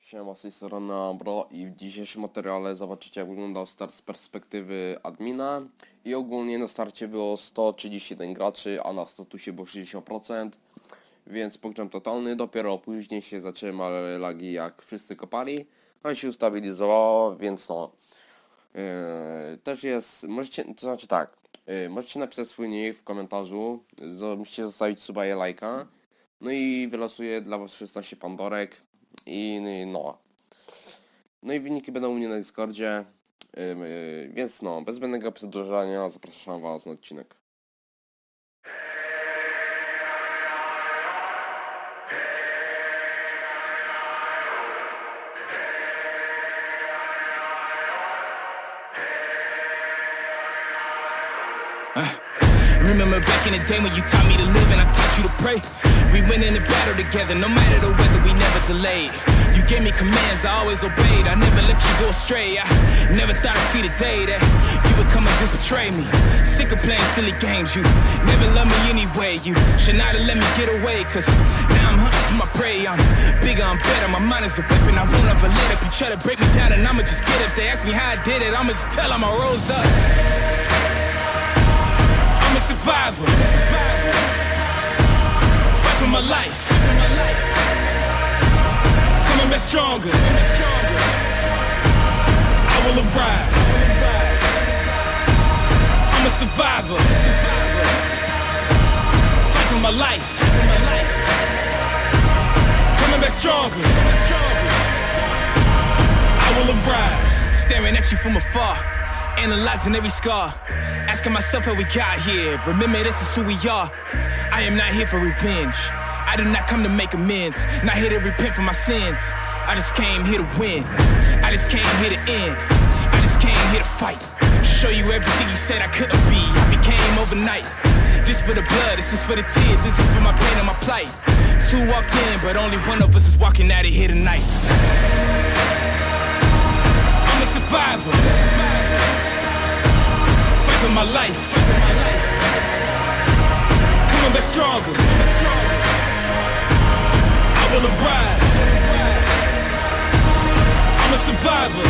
Siema, z tej strony Ambro i w dzisiejszym materiale zobaczycie jak wyglądał start z perspektywy admina. I ogólnie na starcie było 131 graczy, a na statusie było 60% więc pogrzeb totalny, dopiero później się zaczęły małe lagi jak wszyscy kopali. No i się ustabilizowało, więc no Yy, też jest, możecie, to znaczy tak, yy, możecie napisać swój nick w komentarzu, musicie zostawić suba i lajka, no i wylosuję dla was 16 pandorek i no. No i wyniki będą u mnie na Discordzie, yy, więc no, bez zbędnego przedłużania zapraszam was na odcinek. Remember back in the day when you taught me to live and I taught you to pray. We went in the battle together, no matter the weather, we never delayed. You gave me commands, I always obeyed. I never let you go astray. I never thought I'd see the day that you would come and just betray me. Sick of playing silly games, you never loved me anyway. You should not have let me get away, cause now I'm hunting for my prey. I'm bigger, I'm better, my mind is a weapon. I won't ever let up. You try to break me down, and I'ma just get up. They ask me how I did it, I'ma just tell them I rose up. I'm a survivor. My life. Coming back stronger. I will arise. I'm a survivor. Fight for my life. Coming back stronger. I will arise. Staring at you from afar, analyzing every scar. Asking myself how we got here. Remember, this is who we are. I am not here for revenge. I did not come to make amends. Not here to repent for my sins. I just came here to win. I just came here to end. I just came here to fight. Show you everything you said I couldn't be. I became overnight. This for the blood, this is for the tears, this is for my pain and my plight. Two walked in, but only one of us is walking out of here tonight. I'm a survivor. Fight for my life. Coming back stronger. Will arise. I'm a survivor.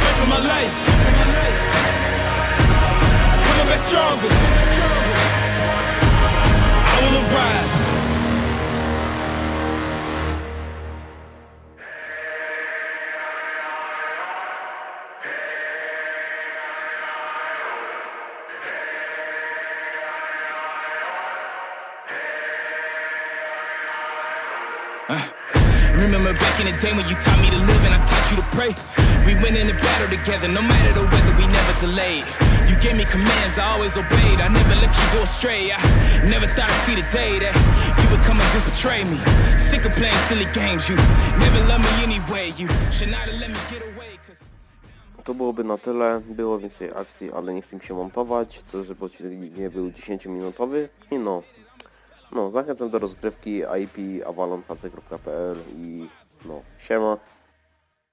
Fight for my life. Coming back stronger. Remember back in the day when you taught me to live and I taught you to pray. We went in the battle together, no matter the weather, we never delayed. You gave me commands, I always obeyed. I never let you go astray. I never thought I'd see the day that you would come and just betray me. Sick of playing silly games, you never loved me anyway. You should not have let me get away. Cause... To byłoby na tyle, było więcej akcji, ale nie chcę mi się montować, chcę, żeby odcinek nie był 10 minutowy i no, no, zachęcam do rozgrywki IP avalonhc.pl i no, siema.